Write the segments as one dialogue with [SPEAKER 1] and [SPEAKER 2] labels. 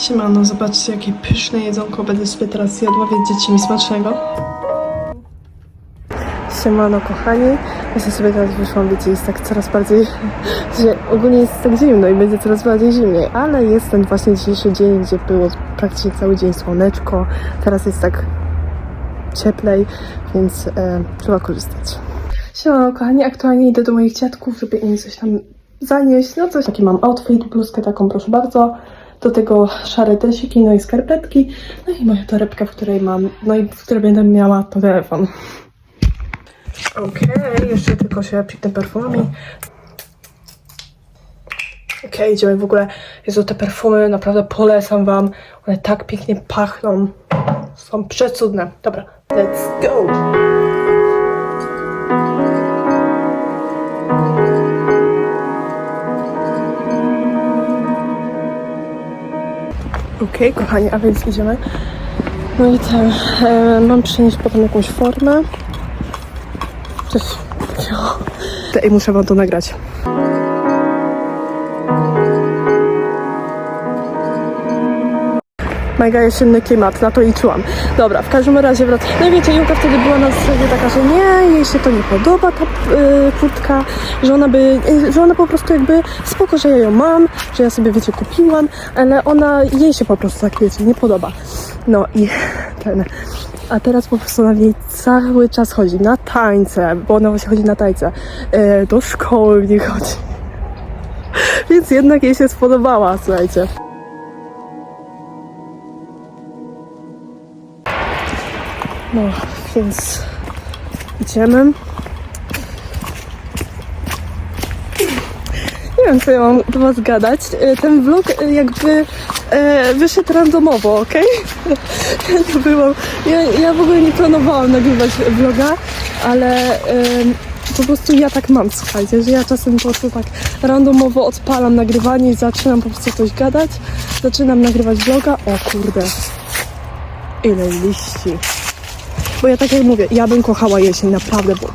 [SPEAKER 1] Siemano, zobaczcie jakie pyszne jedzonko będę sobie teraz jadła, więc życzcie mi smacznego. Siemano kochani, ja sobie teraz wyszłam, wiecie, jest tak coraz bardziej, że ogólnie jest tak zimno i będzie coraz bardziej zimniej, ale jest ten właśnie dzisiejszy dzień, gdzie było praktycznie cały dzień słoneczko, teraz jest tak cieplej, więc e, trzeba korzystać. Siemano kochani, aktualnie idę do moich dziadków, żeby im coś tam zanieść, no coś, taki mam outfit, bluzkę taką proszę bardzo, do tego szare dresiki, no i skarpetki, no i moja torebka, w której mam, no i w której będę miała telefon. Okej, jeszcze tylko się piknę perfumami. Okej, idziemy w ogóle. Jezu, te perfumy naprawdę polecam wam. One tak pięknie pachną. Są przecudne. Dobra, let's go! Okej, kochani, a więc idziemy. No i ten, e, mam przynieść potem jakąś formę. Coś. Ej, muszę wam to nagrać. Mega jest inny klimat, na to liczyłam. Dobra, w każdym razie wracam. No i wiecie, Julka wtedy była na zasadzie taka, że nie, jej się to nie podoba, ta y, kurtka, że ona by, y, że ona po prostu jakby spoko, że ja ją mam, że ja sobie, wiecie, kupiłam, ale ona, jej się po prostu tak, wiecie, nie podoba. No i ten, a teraz po prostu na niej cały czas chodzi na tańce, bo ona właśnie chodzi na tańce, y, do szkoły w niej chodzi. Więc jednak jej się spodobała, słuchajcie. No, więc idziemy. Nie wiem, co ja mam do Was gadać. E, Ten vlog e, jakby e, wyszedł randomowo, ok? Nie byłam. Ja, ja w ogóle nie planowałam nagrywać vloga, ale em, po prostu ja tak mam, słuchajcie, że ja czasem po prostu tak randomowo odpalam nagrywanie i zaczynam po prostu coś gadać. Zaczynam nagrywać vloga. O kurde. Ile liści. Bo ja tak jak mówię, ja bym kochała jesień, naprawdę, bo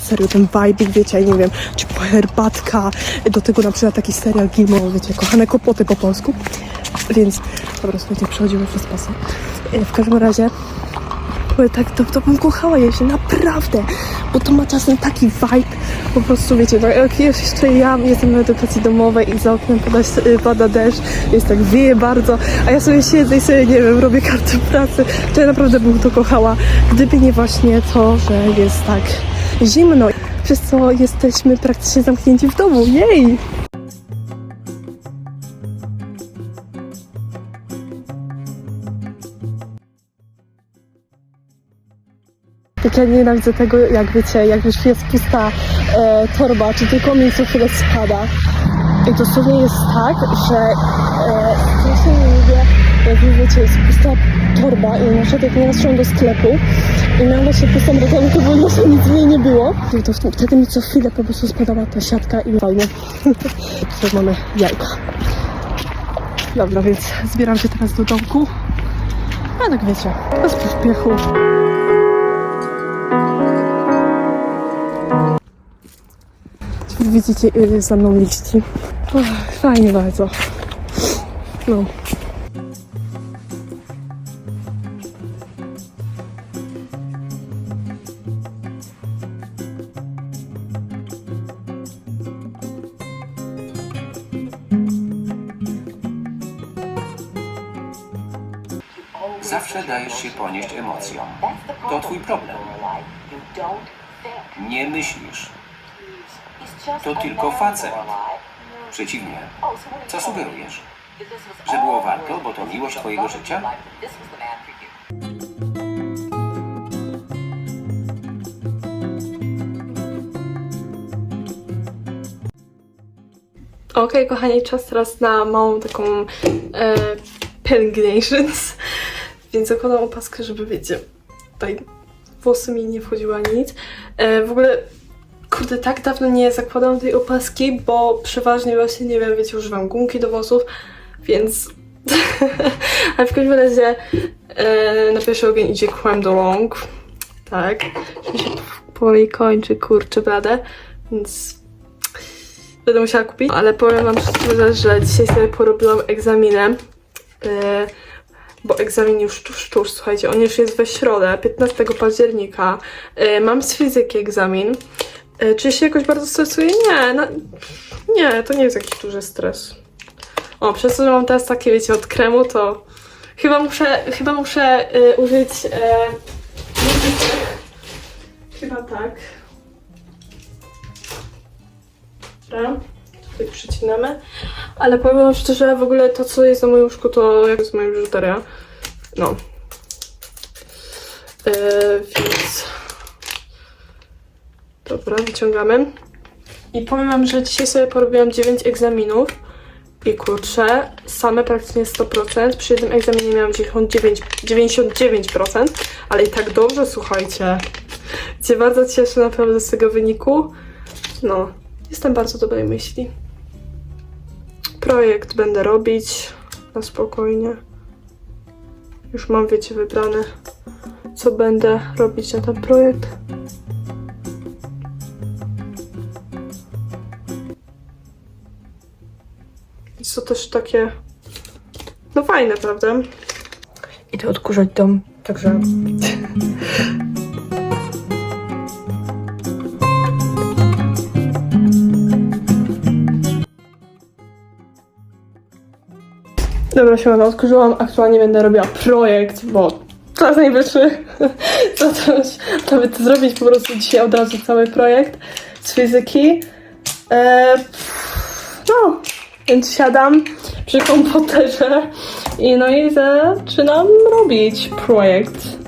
[SPEAKER 1] serio ten vibe, wiecie, ja nie wiem, ciepła herbatka, do tego na przykład taki serial Gilmore, wiecie, kochane kopoty po polsku, więc dobra, słuchajcie, przechodzimy przez pasy. E, W każdym razie, tak, to, to bym kochała jesień, naprawdę, bo to ma czasem taki vibe, po prostu, wiecie, no, jak jeszcze ja jestem w edukacji domowej i za oknem pada, pada deszcz, jest tak, wieje bardzo, a ja sobie siedzę i sobie, nie wiem, robię kartę pracy, to ja naprawdę bym to kochała, gdyby nie właśnie to, że jest tak zimno, przez co jesteśmy praktycznie zamknięci w domu, jej! Jak ja nienawidzę tego, jak wiecie, jak już jest pusta e, torba, czy tylko mi co chwilę spada. I dosłownie jest tak, że e, strasznie nie lubię, jak wiecie, jest pusta torba i na przykład jak do sklepu i miałam właśnie pustą reklamkę, bo już nic w niej nie było, to, to wtedy mi co chwilę po prostu spadała ta siatka i fajnie. Tutaj mamy jajka. Dobra, więc zbieram się teraz do domku. A tak wiecie, bez pośpiechu. Widzicie, ile jest za mną liści. Uch, fajnie bardzo. No.
[SPEAKER 2] Zawsze dajesz się ponieść emocjom. To twój problem. Nie myślisz.
[SPEAKER 3] To tylko facet.
[SPEAKER 2] Przeciwnie. Co sugerujesz? Że było warto, bo to miłość twojego życia?
[SPEAKER 1] Okej, kochani, czas teraz na małą taką e. Więc zakładam opaskę, żeby wiecie, tutaj włosy mi nie wchodziła nic. E, w ogóle, kurde, tak dawno nie zakładam tej opaski, bo przeważnie właśnie, nie wiem, wiecie, używam gumki do włosów, więc... Ale w każdym razie e, na pierwszy ogień idzie creme de longue. Tak. Mi się powoli kończy, kurczę, blade, więc będę musiała kupić. Ale powiem wam szczerze, że dzisiaj sobie porobiłam egzaminem bo egzamin już tuż, tuż, słuchajcie, on już jest we środę, 15 października. E, mam z fizyki egzamin. E, czy się jakoś bardzo stresuję? Nie, no, nie, to nie jest jakiś duży stres. O, przez to, że mam teraz takie, wiecie, od kremu, to chyba muszę, chyba muszę e, użyć e, Chyba tak. Dobra, tutaj przycinamy. Ale powiem wam szczerze, w ogóle to, co jest na moim łóżku, to jak jest moja biżuteria. No. Więc... Dobra, wyciągamy. I powiem wam, że dzisiaj sobie porobiłam 9 egzaminów. I kurczę, same praktycznie 100%. Przy jednym egzaminie miałam 99%, 99% ale i tak dobrze, słuchajcie. Cię bardzo cieszę naprawdę z tego wyniku. No, jestem bardzo dobrej myśli. Projekt będę robić na spokojnie. Już mam, wiecie, wybrane, co będę robić na ten projekt. Jest to też takie, no fajne, prawda? Idę odkurzać dom, także... Dobra, siemano, odkurzyłam. Aktualnie będę robiła projekt, bo czas najwyższy zacząć nawet zrobić po prostu dzisiaj od razu cały projekt z fizyki. E, no, więc siadam przy komputerze i no i zaczynam robić projekt.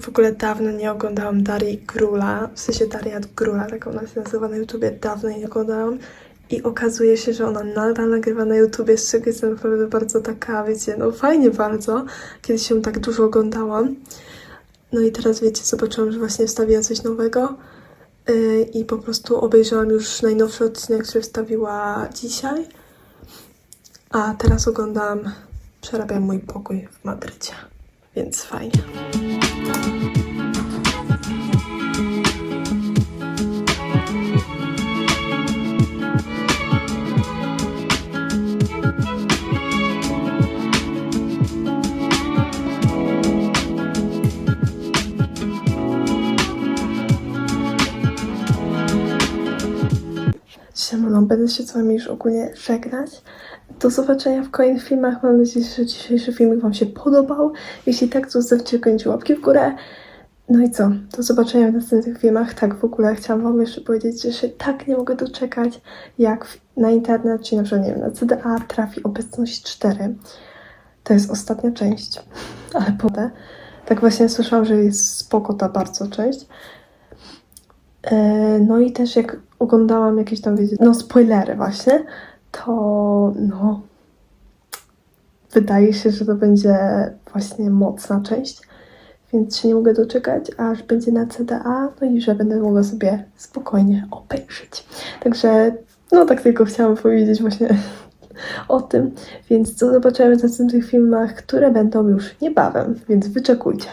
[SPEAKER 1] W ogóle dawno nie oglądałam Darii Grula, w sensie Daria Grula, tak ona się nazywa na YouTubie, dawno jej nie oglądałam. I okazuje się, że ona nadal nagrywa na YouTubie, z czego jestem naprawdę bardzo taka, wiecie, no fajnie bardzo. Kiedyś ją tak dużo oglądałam. No i teraz, wiecie, zobaczyłam, że właśnie wstawiła coś nowego. Yy, I po prostu obejrzałam już najnowszy odcinek, który wstawiła dzisiaj. A teraz oglądam Przerabiam mój pokój w Madrycie. Więc fajnie. Siemano, będę się z Wami już ogólnie żegnać. Do zobaczenia w kolejnych filmach. Mam nadzieję, że dzisiejszy filmik Wam się podobał. Jeśli tak, to zostawcie koniecznie łapki w górę. No i co? Do zobaczenia w następnych filmach. Tak, w ogóle chciałam Wam jeszcze powiedzieć, że się tak nie mogę doczekać, jak na internet, czy na przykład, nie wiem, na CDA trafi obecność 4. To jest ostatnia część, ale potem. Tak właśnie słyszałam, że jest spoko ta bardzo część. E, No i też jak oglądałam jakieś tam, wiecie, no spoilery właśnie, to no wydaje się, że to będzie właśnie mocna część, więc się nie mogę doczekać, aż będzie na CDA, no i że będę mogła sobie spokojnie obejrzeć. Także no tak tylko chciałam powiedzieć właśnie o tym, więc do zobaczenia w następnych filmach, które będą już niebawem, więc wyczekujcie.